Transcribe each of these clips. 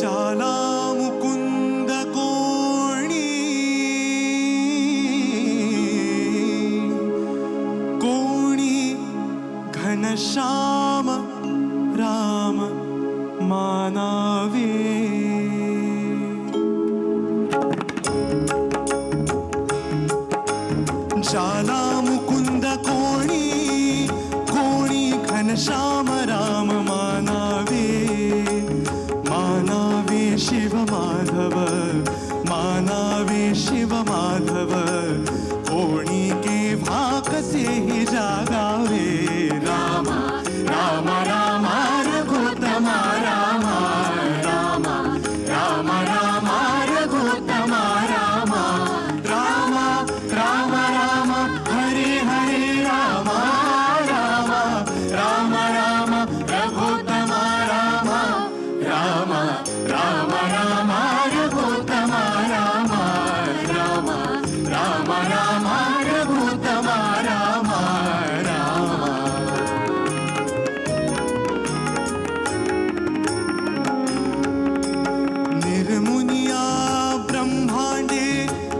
जाला मुकुंद कोणी कोणी घनश्याम राम मानावे। जाला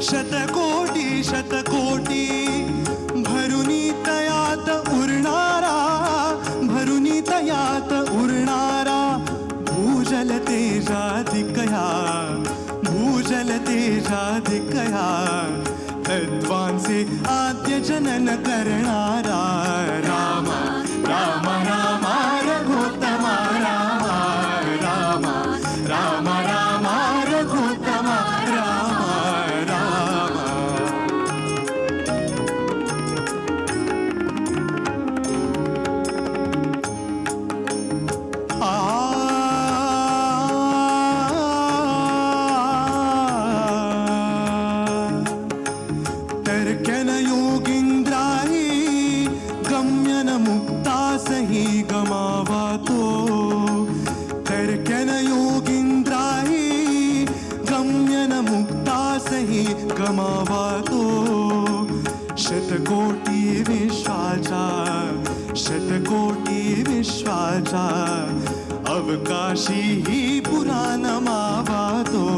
शतकोटी शतकोटी। भरुनी तयात उरणारा, भरुनी तयात उरणारा। भूजल तेजाधिकया भूजल तेजाधिकया। तत्वांचे आद्य जनन करणारा राम। मुक्तासही गमावा तो। तर्क्यन योगींद्राही गम्यन मुक्तासही गमावा तो। शतकोटी विश्वाचा शतकोटी विश्वाचा, अवकाशी ही पुराण मावा तो।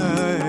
कदापि